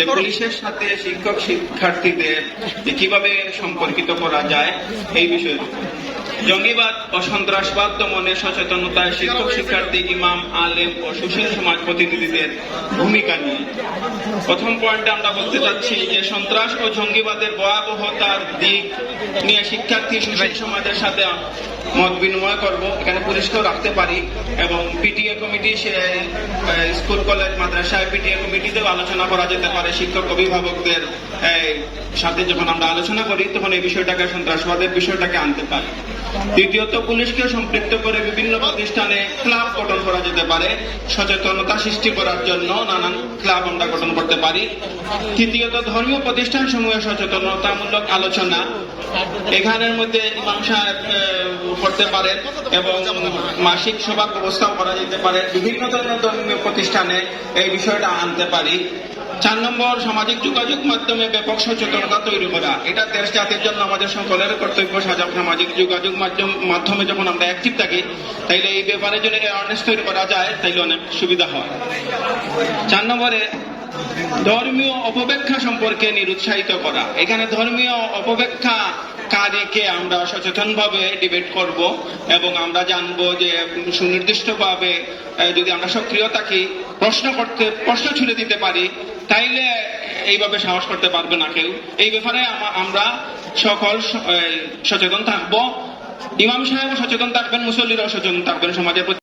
যে পুলিশের সাথে শিক্ষক শিক্ষার্থীদের কীভাবে সম্পর্কিত করা যায় এই বিষয়ে। জঙ্গিবাদ ও সন্ত্রাসবাদ দমনে সচেতনতায় শিক্ষক, শিক্ষার্থী, ইমাম, আলেম ও সুশীল সমাজ প্রতিনিধিদের ভূমিকা নিয়ে। প্রথম পয়েন্টে আমরা বলতে চাচ্ছি যে সন্ত্রাস ও জঙ্গিবাদের ভয়াবহতার দিক নিয়ে শিক্ষার্থী, সুশীল সমাজের সাথে মত বিনিময় করব। এখানে পুলিশকেও রাখতে পারি এবং পিটিএ কমিটি, সে স্কুল, কলেজ, মাদ্রাসায় পিটিএ কমিটিতেও আলোচনা করা যেতে পারে। শিক্ষক, অভিভাবকদের সাথে যখন আমরা আলোচনা করি, তখন এই বিষয়টাকে, সন্ত্রাসবাদের বিষয়টাকে আনতে পারি। দ্বিতীয়ত পুলিশকে সম্পৃক্ত করে বিভিন্ন প্রতিষ্ঠানে ক্লাব গঠন করা যেতে পারে। সচেতনতা সৃষ্টি করার জন্য নানান ক্লাব আমরা গঠন করতে পারি। তৃতীয়ত ধর্মীয় প্রতিষ্ঠান সমূহে সচেতনতামূলক আলোচনা এখানের মধ্যে আহ, করতে পারেন এবং মাসিক সভার ব্যবস্থাও করা যেতে পারে। বিভিন্ন ধরনের ধর্মীয় প্রতিষ্ঠানে এই বিষয়টা আনতে পারি। চার নম্বর সামাজিক যোগাযোগ মাধ্যমে ব্যাপক সচেতনতা তৈরি করা। এটা দেশ জাতির জন্য আমাদের সকলের কর্তব্য সাজা সামাজিক যোগাযোগ মাধ্যম মাধ্যমে যখন আমরা অ্যাক্টিভ থাকি, তাইলে এই ব্যাপারে যদি অ্যাওয়ারনেস তৈরি করা যায়, তাইলে অনেক সুবিধা হয়। চার নম্বরে, ধর্মীয় অপব্যাখ্যা সম্পর্কে নিরুৎসাহিত করা। এখানে ধর্মীয় অপব্যাখ্যা কারীকে আমরা সচেতনভাবে ডিবেট করব এবং আমরা জানব যে সুনির্দিষ্টভাবে যদি আমরা সক্রিয় থাকি, প্রশ্ন করতে প্রশ্ন ছুড়ে দিতে পারি তাইলে এইভাবে সাহস করতে পারবে না কেউ। এই ব্যাপারে আমরা সকল সচেতন থাকব। ইমাম সাহেব সচেতন থাকবেন, মুসল্লিরাও সচেতন থাকবেন সমাজের